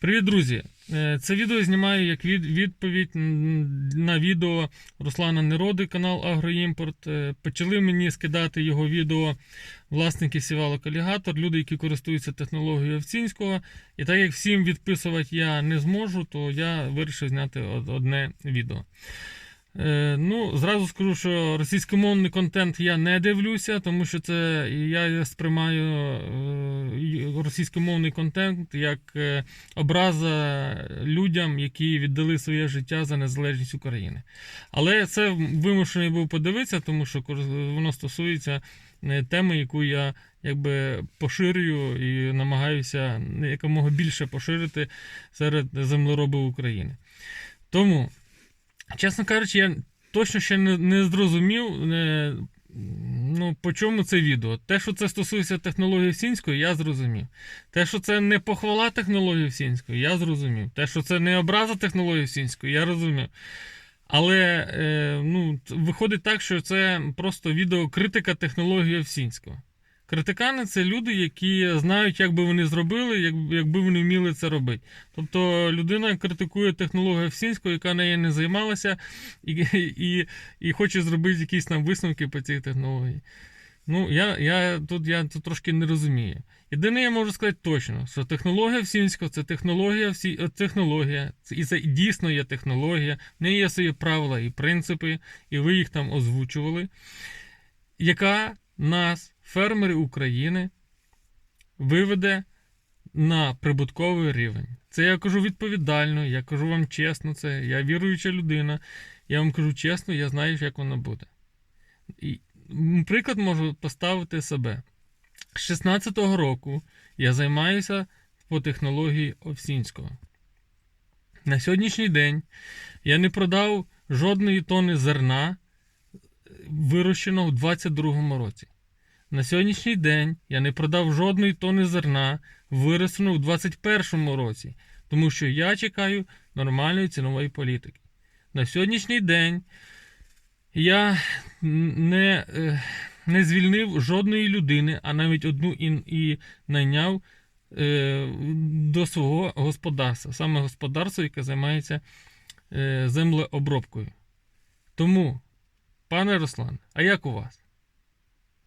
Привіт, друзі! Е, Це відео знімаю як відповідь на відео Руслана Нероди, канал Агроімпорт. Е, Почали мені скидати його відео власники сівалок Алігатор, люди, які користуються технологією Овцінського. І так як всім відписувати я не зможу, то я вирішив зняти одне відео. Е, ну, зразу скажу, що російськомовний контент я не дивлюся, тому що це я сприймаю е, російськомовний контент як е, образа людям, які віддали своє життя за незалежність України. Але це вимушений був подивитися, тому що воно стосується теми, яку я якби поширюю і намагаюся якомога більше поширити серед землеробів України. Тому. Чесно кажучи, я точно ще не, не зрозумів, не, ну, по чому це відео. Те, що це стосується технології Сінської, я зрозумів. Те, що це не похвала технології Сінської, я зрозумів. Те, що це не образа технології Сінської, я розумів. Але е, ну, виходить так, що це просто відео критика технології Овсінського. Критикани це люди, які знають, як би вони зробили, якби вони вміли це робити. Тобто людина критикує технологію Овсінського, яка нею не займалася, і, і, і хоче зробити якісь там висновки по цій технології. Ну, я, я, тут, я тут трошки не розумію. Єдине, я можу сказати точно, що технологія Всінського це технологія, всі, е, технологія, і це дійсно є технологія, в неї є свої правила і принципи, і ви їх там озвучували, яка нас, фермери України, виведе на прибутковий рівень. Це я кажу відповідально, я кажу вам чесно, це я віруюча людина. Я вам кажу чесно, я знаю, як воно буде. І, приклад можу поставити себе. З 16-го року я займаюся по технології Овсінського. На сьогоднішній день я не продав жодної тони зерна, е, вирощеного у 22-му році. На сьогоднішній день я не продав жодної тони зерна, вирощеного у 2021 році, тому що я чекаю нормальної цінової політики. На сьогоднішній день я не, е, не звільнив жодної людини, а навіть одну і, і найняв е, до свого господарства, саме господарство, яке займається е, землеобробкою. Тому, пане Руслан, а як у вас?